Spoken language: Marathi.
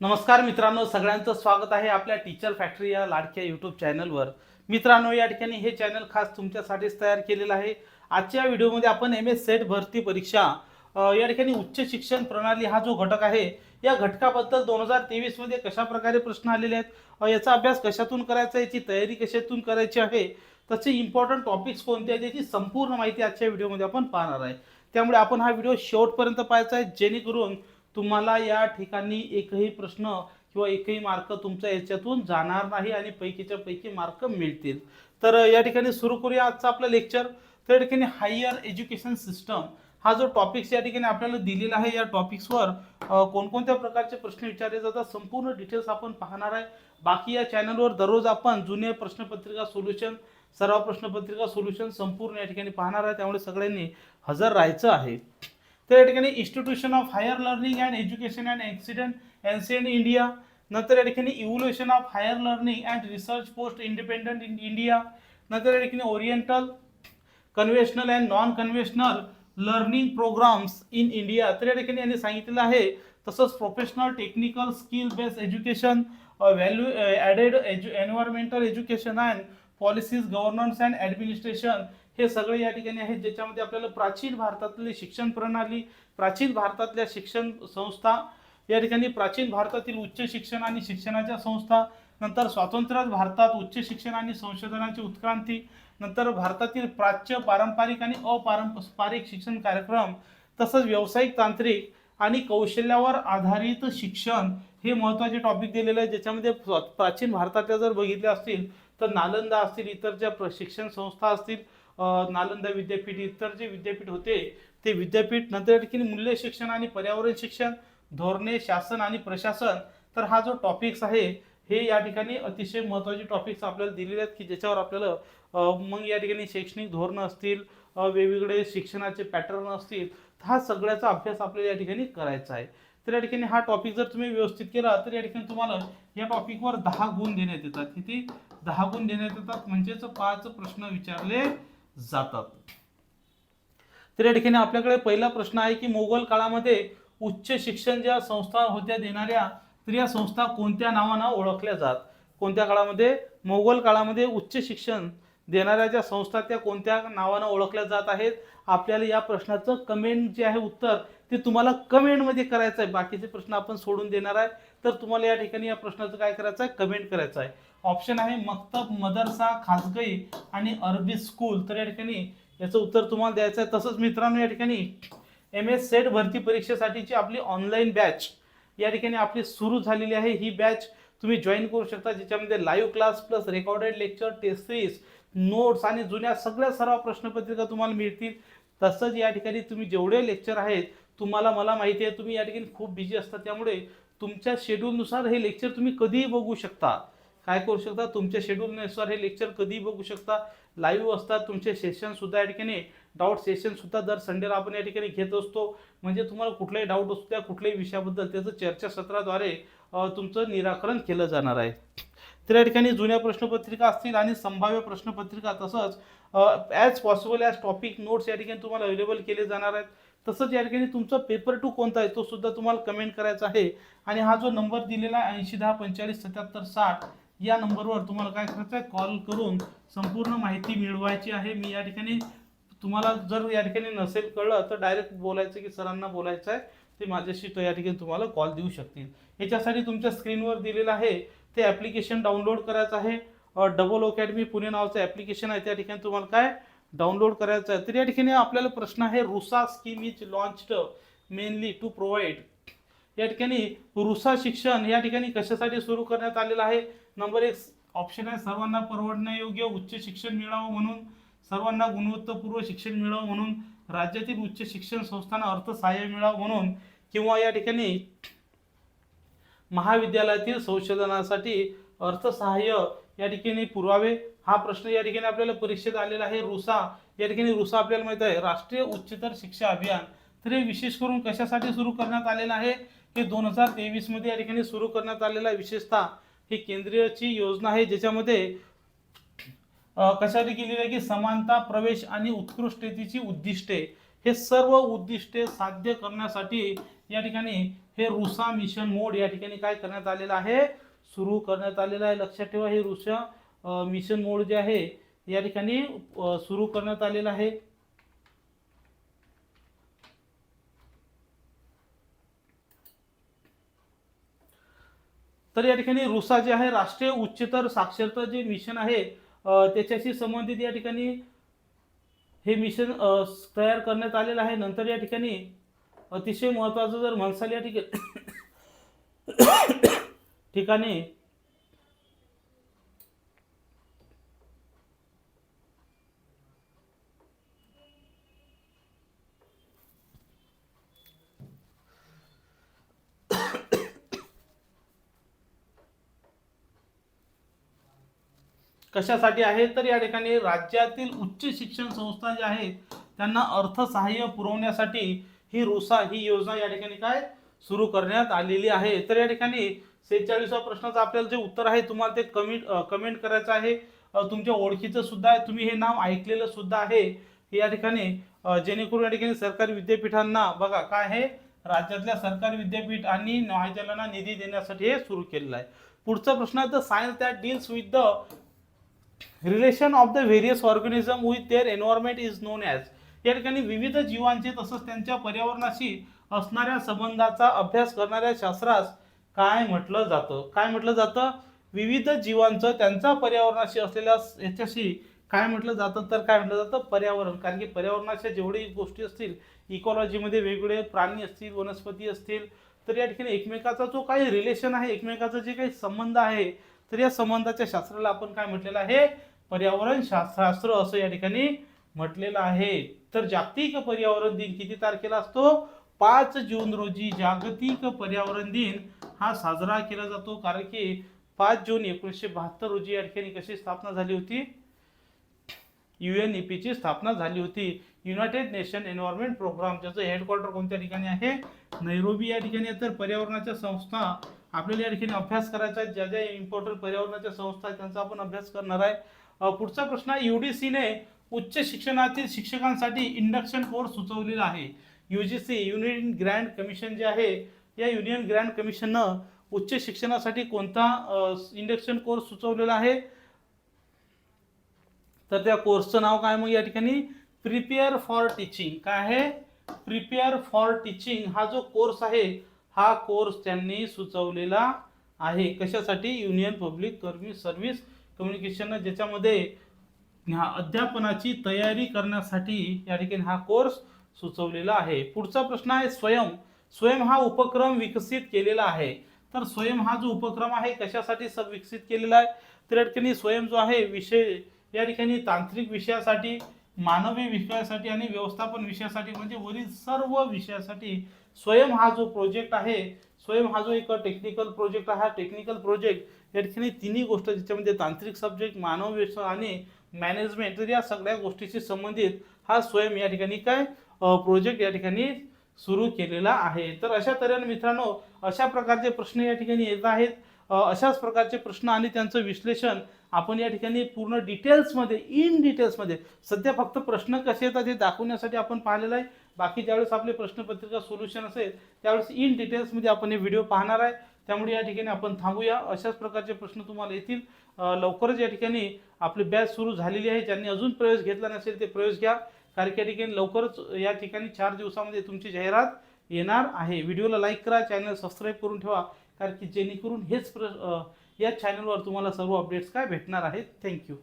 नमस्कार मित्रांनो सगळ्यांचं स्वागत आहे आपल्या टीचर फॅक्टरी या लाडक्या यूट्यूब चॅनलवर. मित्रांनो या ठिकाणी हे चॅनल खास तुमच्यासाठीच तयार केलेलं आहे. आजच्या व्हिडिओमध्ये आपण एम एस सेट भरती परीक्षा या ठिकाणी उच्च शिक्षण प्रणाली हा जो घटक आहे या घटकाबद्दल दोन हजार तेवीसमध्ये कशा प्रकारे प्रश्न आलेले आहेत याचा अभ्यास कशातून करायचा याची तयारी कशातून करायची आहे तसे इम्पॉर्टंट टॉपिक्स कोणते आहेत याची संपूर्ण माहिती आजच्या व्हिडिओमध्ये आपण पाहणार आहे. त्यामुळे आपण हा व्हिडिओ शेवटपर्यंत पाहायचा आहे जेणेकरून तुम्हाला या ठिकाणी एकही प्रश्न किंवा एकही मार्क तुमच्या याच्यातून जाणार नाही आणि पैकीच्या पैकी मार्क मिळतील. तर या ठिकाणी सुरू करूया आजचं आपलं लेक्चर. तर या ठिकाणी हायर एज्युकेशन सिस्टम हा जो टॉपिक्स या ठिकाणी आपल्याला दिलेला आहे या टॉपिक्सवर कोणकोणत्या प्रकारचे प्रश्न विचारले जातात संपूर्ण डिटेल्स आपण पाहणार आहे. बाकी या चॅनलवर दररोज आपण जुने प्रश्नपत्रिका सोल्युशन सर्व प्रश्नपत्रिका सोल्युशन संपूर्ण या ठिकाणी पाहणार आहे. त्यामुळे सगळ्यांनी हजर राहायचं आहे. तर या ठिकाणी institution of higher learning and education and accident NCN India नंतर या ठिकाणी evolution of higher learning and research post independent in India नंतर या ठिकाणी oriental conventional and non conventional learning programs in India तर या ठिकाणी यांनी सांगितलेलं आहे तसंच professional technical skill based education value added edu environmental education and policies governance and administration हे सगळे या ठिकाणी आहेत ज्याच्यामध्ये आपल्याला प्राचीन भारतातली शिक्षण प्रणाली प्राचीन भारतातल्या शिक्षण संस्था या ठिकाणी प्राचीन भारतातील उच्च शिक्षण आणि शिक्षणाच्या संस्था नंतर स्वातंत्र्य भारतात उच्च शिक्षण आणि संशोधनाची उत्क्रांती नंतर भारतातील प्राच्य पारंपरिक आणि अपारंपरिक शिक्षण कार्यक्रम तसंच व्यावसायिक तांत्रिक आणि कौशल्यावर आधारित शिक्षण हे महत्त्वाचे टॉपिक दिलेले आहे. ज्याच्यामध्ये प्राचीन भारतातल्या जर बघितल्या असतील तर नालंदा असतील इतर ज्या प्रशिक्षण संस्था असतील नालंदा विद्यापीठ इतर जे विद्यापीठ होते ते विद्यापीठ नंतर या ठिकाणी मूल्य शिक्षण आणि पर्यावरण शिक्षण धोरणे शासन आणि प्रशासन तर हा जो टॉपिक्स आहे हे या ठिकाणी अतिशय महत्त्वाचे टॉपिक्स आपल्याला दिलेले आहेत की ज्याच्यावर आपल्याला मग या ठिकाणी शैक्षणिक धोरणं असतील वेगवेगळे शिक्षणाचे पॅटर्न असतील हा सगळ्याचा अभ्यास आपल्याला या ठिकाणी करायचा आहे. तर या ठिकाणी हा टॉपिक जर तुम्ही व्यवस्थित केला तर या ठिकाणी तुम्हाला या टॉपिकवर दहा गुण देण्यात येतात. किती? दहा गुण देण्यात येतात. म्हणजेच पाच प्रश्न विचारले जातात. तर या ठिकाणी आपल्याकडे पहिला प्रश्न आहे की मोगल काळामध्ये उच्च शिक्षण ज्या संस्था होत्या देणाऱ्या तर या संस्था कोणत्या नावानं ओळखल्या जात? कोणत्या काळामध्ये? मोगल काळामध्ये उच्च शिक्षण देणाऱ्या ज्या संस्था त्या कोणत्या नावानं ओळखल्या जात आहेत? आपल्याला या प्रश्नाचं कमेंट जे आहे उत्तर ते तुम्हाला कमेंटमध्ये करायचं आहे. बाकीचे प्रश्न आपण सोडून देणार आहे. तर तुम्हाला या ठिकाणी या प्रश्नाचं काय करायचं आहे? कमेंट करायचं आहे. ऑप्शन आहे मक्तब मदरसा खासगई आणि अरबी स्कूल तर या ठिकाणी याचं उत्तर तुम्हाला द्यायचं आहे. तसंच मित्रांनो या ठिकाणी एम एस सेट भरती परीक्षेसाठीची आपली ऑनलाईन बॅच या ठिकाणी आपली सुरू झालेली आहे. ही बॅच तुम्ही जॉईन करू शकता. ज्याच्यामध्ये live class plus recorded lecture test series notes आणि जुन्या सगळ्या सर्व प्रश्नपत्रिका तुम्हाला मिळतील. तसंच या ठिकाणी तुम्ही जेवढे लेक्चर आहेत तुम्हाला मला माहिती आहे तुम्ही या ठिकाणी खूप बिझी असता. त्यामुळे तुमच्या शेड्यूलनुसार हे लेक्चर तुम्ही कधीही बघू शकता. काय करू शकता? तुमच्या शेड्यूलनुसार हे लेक्चर कधीही बघू शकता. लाईव्ह असतात तुमचे सेशनसुद्धा या ठिकाणी डाऊट सेशनसुद्धा दर संडेला आपण या ठिकाणी घेत असतो. म्हणजे तुम्हाला कुठलाही डाऊट असू त्या कुठल्याही विषयाबद्दल त्याचं चर्चासत्राद्वारे तुमचं निराकरण केलं जाणार आहे. तर या ठिकाणी जुन्या प्रश्नपत्रिका असतील आणि संभाव्य प्रश्नपत्रिका तसंच as possible as topic notes या ठिकाणी तुम्हाला अवेलेबल केले जाणार आहेत. तसंच या ठिकाणी तुमचा पेपर टू कोणता आहे तो सुद्धा तुम्हाला कमेंट करायचा आहे. आणि हा जो नंबर दिलेला आहे ऐंशी दहा पंचेचाळीस सत्याहत्तर साठ या नंबरवर तुम्हाला काय करायचं आहे कॉल करून संपूर्ण माहिती मिळवायची आहे. मी या ठिकाणी तुम्हाला जर या ठिकाणी नसेल कळलं तर डायरेक्ट बोलायचं की सरांना बोलायचं आहे. ते माझ्याशी तो या ठिकाणी तुम्हाला कॉल देऊ शकतील. याच्यासाठी तुमच्या स्क्रीनवर दिलेलं आहे ते ॲप्लिकेशन डाउनलोड करायचं आहे. डबल अकॅडमी पुणे नावाचं ॲप्लिकेशन आहे. त्या ठिकाणी तुम्हाला काय डाउनलोड करायचं आहे. तर या ठिकाणी आपल्याला प्रश्न आहे RUSA scheme is launched mainly to provide या ठिकाणी रुसा शिक्षण या ठिकाणी कशासाठी सुरू करण्यात आलेलं आहे? नंबर एक ऑप्शन आहे सर्वांना परवडण्यायोग्य उच्च शिक्षण मिळावं म्हणून सर्वांना गुणवत्तापूर्व शिक्षण मिळावं म्हणून राज्यातील उच्च शिक्षण संस्थांना अर्थसहाय्य मिळावं म्हणून किंवा या ठिकाणी महाविद्यालयातील संशोधनासाठी अर्थसहाय्य या ठिकाणी पुरावे? हा प्रश्न या ठिकाणी आपल्याला परीक्षेत आलेला आहे. रुसा या ठिकाणी रुसा आपल्याला माहीत आहे. राष्ट्रीय उच्चतर शिक्षा अभियान तर हे विशेष करून कशासाठी सुरू करण्यात आलेलं आहे? हे दोन हजार तेवीसमध्ये या ठिकाणी सुरू करण्यात आलेलं आहे. विशेषतः ही केंद्रीयची योजना आहे ज्याच्यामध्ये कशाने कशासाठी केलेली आहे की समानता प्रवेश आणि उत्कृष्टतेची उद्दिष्टे. हे सर्व उद्दिष्टे साध्य करण्यासाठी या ठिकाणी हे रुसा मिशन मोड या ठिकाणी काय करण्यात आलेलं आहे? सुरू करण्यात आलेलं आहे. लक्षात ठेवा हे रुसा मिशन मोड जे आहे या ठिकाणी सुरू करण्यात आलेलं आहे. तर या ठिकाणी रुसा जे आहे राष्ट्रीय उच्चतर साक्षरता जे मिशन आहे त्याच्याशी संबंधित या ठिकाणी हे मिशन तयार करण्यात आलेलं आहे. नंतर या ठिकाणी अतिशय महत्त्वाचं जर म्हणसाल या ठिकाणी ठिकाणी कशासाठी आहे? तर या ठिकाणी राज्यातील उच्च शिक्षण संस्था ज्या आहेत त्यांना अर्थसहाय्य पुरवण्यासाठी ही रुसा ही योजना या ठिकाणी काय? सुरू करण्यात आलेली आहे. तर या ठिकाणी सेहेचाळीसव्या प्रश्नाचं आपल्याला जे उत्तर आहे तुम्हाला ते कमेंट कमेंट करायचं आहे. तुमच्या ओळखीचं सुद्धा आहे. तुम्ही हे नाव ऐकलेलं सुद्धा आहे. या ठिकाणी जेणेकरून या ठिकाणी सरकारी विद्यापीठांना बघा काय आहे? राज्यातल्या सरकारी विद्यापीठ आणि महाविद्यालयांना निधी देण्यासाठी हे सुरू केलेलं आहे. पुढचा प्रश्न आहे the science that deals with the relation of the various organism with their environment is known as. या ठिकाणी विविध जीवांचे तसंच त्यांच्या पर्यावरणाशी असणाऱ्या संबंधाचा अभ्यास करणाऱ्या शास्त्रास काय म्हटलं जातं? काय म्हटलं जातं? विविध जीवांचं त्यांचा पर्यावरणाशी असलेल्या याच्याशी काय म्हटलं जातं? तर काय म्हटलं जातं? पर्यावरण. कारण की पर्यावरणाच्या जेवढी गोष्टी असतील इकॉलॉजीमध्ये वेगवेगळे प्राणी असतील वनस्पती असतील तर या ठिकाणी एकमेकाचा जो काही रिलेशन आहे एकमेकाचा जे काही संबंध आहे तर या संबंधाच्या शास्त्राला आपण काय म्हटलेलं आहे? पर्यावरण शास्त्र असं या ठिकाणी म्हटलेलं आहे. तर जागतिक पर्यावरण दिन किती तारखेला असतो? पाच जून रोजी जागतिक पर्यावरण दिन हा साजरा केला जातो. कारण की पाच जून एकोणीसशे बहात्तर रोजी या ठिकाणी कशी स्थापना झाली होती? यू एन ई ची स्थापना झाली होती. युनायटेड नेशन एन्व्हायरमेंट प्रोग्राम ज्याचं हेडक्वार्टर कोणत्या ठिकाणी आहे? नैरोबी या ठिकाणी तर पर्यावरणाच्या संस्था आपल्याला या ठिकाणी अभ्यास करायचा आहे. ज्या ज्या इम्पॉर्टंट पर्यावरणाच्या संस्था आहेत त्यांचा आपण अभ्यास करणार आहे. पुढचा प्रश्न आहे यू डी सीने उच्च शिक्षणातील शिक्षकांसाठी इंडक्शन कोर्स सुचवलेला आहे. U G C union grand commission जे आहे या युनियन ग्रँड कमिशननं उच्च शिक्षणासाठी कोणता इंडक्शन कोर्स सुचवलेला आहे? तर त्या कोर्सचं नाव काय मग या ठिकाणी? प्रिपेअर फॉर टीचिंग काय आहे? प्रिपेअर फॉर टीचिंग हा जो कोर्स आहे हा कोर्स त्यांनी सुचवलेला आहे. कशासाठी? युनियन पब्लिक कर्मी सर्व्हिस कम्युनिकेशन. ज्याच्यामध्ये ह्या अध्यापनाची तयारी करण्यासाठी या ठिकाणी हा कोर्स सुचवलेला आहे. पुढचा प्रश्न आहे स्वयं. स्वयं हा उपक्रम विकसित केलेला आहे. तर स्वयं हा जो उपक्रम आहे कशासाठी सब विकसित केलेला आहे? तर या ठिकाणी स्वयं जो आहे विषय या ठिकाणी तांत्रिक विषयासाठी मानवी विषयासाठी आणि व्यवस्थापन विषयासाठी म्हणजे वरील सर्व विषयासाठी स्वयं हा जो प्रोजेक्ट आहे स्वयं हा जो एक टेक्निकल प्रोजेक्ट आहे हा टेक्निकल प्रोजेक्ट या ठिकाणी तिन्ही गोष्ट ज्याच्यामध्ये तांत्रिक सब्जेक्ट मानव व्यसन आणि मॅनेजमेंट तर या सगळ्या गोष्टीशी संबंधित हा स्वयं या ठिकाणी काय प्रोजेक्ट या ठिकाणी सुरू केलेला आहे. तर अशा तऱ्हेने मित्रांनो अशा प्रकारचे प्रश्न या ठिकाणी येत आहेत. अशाच प्रकारचे प्रश्न आणि त्यांचं विश्लेषण आपण या ठिकाणी पूर्ण डिटेल्समध्ये इन डिटेल्समध्ये सध्या फक्त प्रश्न कसे येतात हे दाखवण्यासाठी आपण पाहिलेलं आहे. बाकी ज्यावेळेस आपले प्रश्नपत्रिका सोल्युशन असेल त्यावेळेस इन डिटेल्समध्ये आपण हे व्हिडिओ पाहणार आहे. त्यामुळे या ठिकाणी आपण थांबूया. अशाच प्रकारचे प्रश्न तुम्हाला येतील. लवकरच या ठिकाणी आपली बॅच सुरू झालेली आहे. ज्यांनी अजून प्रवेश घेतला नसेल ते प्रवेश घ्या. कारण की या ठिकाणी लवकरच या ठिकाणी चार दिवसामध्ये तुमची जाहिरात येणार आहे. व्हिडिओला लाईक करा. चॅनल सबस्क्राईब करून ठेवा. कारण की जेणेकरून हेच प्र या चॅनलवर तुम्हाला सर्व अपडेट्स काय भेटणार आहेत. थँक्यू